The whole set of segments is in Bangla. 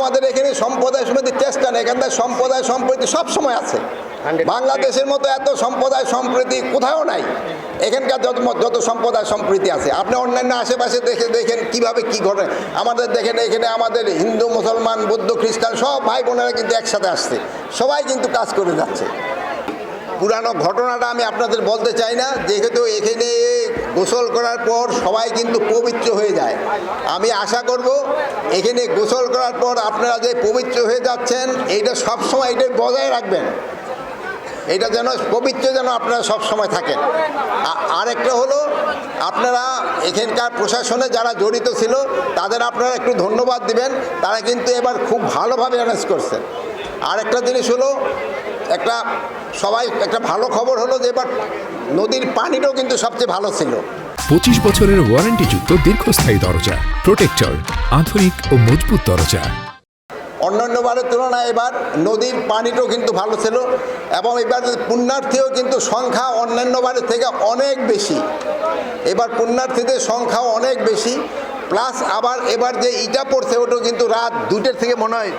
আমাদের এখানে সম্প্রদায় সমিতির চেষ্টা নেই এখানকার সম্প্রদায় সম্প্রীতি সবসময় আছে। বাংলাদেশের মতো এত সম্প্রদায় সম্প্রীতি কোথাও নাই। এখানকার যত যত সম্প্রদায় সম্প্রীতি আছে আপনি অন্যান্য আশেপাশে দেখে দেখেন কীভাবে কি ঘটে। আমাদের দেখেন এখানে আমাদের হিন্দু মুসলমান বৌদ্ধ খ্রিস্টান সব ভাই বোনেরা কিন্তু একসাথে আসছে। সবাই কিন্তু কাজ করে যাচ্ছে। পুরানো ঘটনাটা আমি আপনাদের বলতে চাই না, যেহেতু এখানে গোসল করার পর সবাই কিন্তু পবিত্র হয়ে যায়। আমি আশা করব এখানে গোসল করার পর আপনারা যে পবিত্র হয়ে যাচ্ছেন, এইটা সবসময় এটা বজায় রাখবেন। এটা যেন পবিত্র যেন আপনারা সব সময় থাকেন। আরেকটা হলো, আপনারা এখানকার প্রশাসনে যারা জড়িত ছিল, তাদের আপনারা একটু ধন্যবাদ দিবেন, তারা কিন্তু এবার খুব ভালোভাবে অ্যারেঞ্জ করছেন। আরেকটা জিনিস হলো একটা সবাই একটা ভালো খবর হলো যে এবার নদীর পানিটাও কিন্তু সবচেয়ে ভালো ছিল। পঁচিশ বছরের ওয়ারেন্টিযুক্ত দীর্ঘস্থায়ী দরজা প্রোটেক্টর আধুনিক ও মজবুত দরজা। অন্যান্য বারের তুলনায় এবার নদীর পানিটাও কিন্তু ভালো ছিল এবং এবার পুণ্যার্থীও কিন্তু সংখ্যা অন্যান্য বারের থেকে অনেক বেশি। এবার পুণ্যার্থীদের সংখ্যাও অনেক বেশি। প্লাস আবার এবার যে ইটা পড়ছে ওটা কিন্তু রাত দুটের থেকে মনে হয়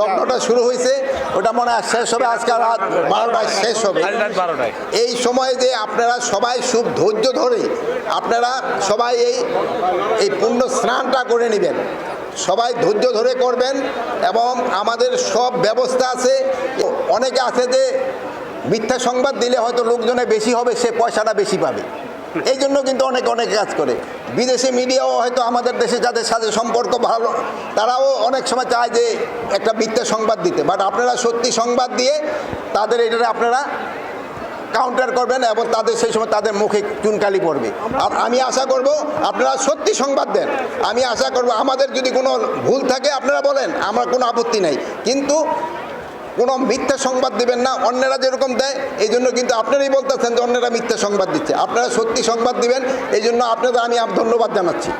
লগ্নটা শুরু হয়েছে ওটা মনে হয় শেষ হবে আজকাল রাত বারোটায় শেষ হবে। এই সময় যে আপনারা সবাই খুব ধৈর্য ধরে আপনারা সবাই এই এই পুণ্য স্নানটা করে নেবেন। সবাই ধৈর্য ধরে করবেন এবং আমাদের সব ব্যবস্থা আছে। অনেকে আছে যে মিথ্যা সংবাদ দিলে হয়তো লোকজনে বেশি হবে সে পয়সাটা বেশি পাবে। এই জন্য কিন্তু অনেক অনেক কাজ করে। বিদেশি মিডিয়াও হয়তো আমাদের দেশে যাদের সাথে সম্পর্ক ভালো তারাও অনেক সময় চায় যে একটা মিথ্যা সংবাদ দিতে। বাট আপনারা সত্যি সংবাদ দিয়ে তাদের এটা আপনারা কাউন্টার করবেন এবং তাদের সেই সময় তাদের মুখে চুনকালি পড়বে। আর আমি আশা করব আপনারা সত্যি সংবাদ দেন। আমি আশা করব আমাদের যদি কোনো ভুল থাকে আপনারা বলেন আমার কোনো আপত্তি নাই। কিন্তু কোনো মিথ্যা সংবাদ দেবেন না, অন্যরা যেরকম দেয় এই জন্য কিন্তু আপনারাই বলতেছেন যে অন্যরা মিথ্যা সংবাদ দিচ্ছে। আপনারা সত্যি সংবাদ দিবেন এই জন্য আপনাদের আমি ধন্যবাদ জানাচ্ছি।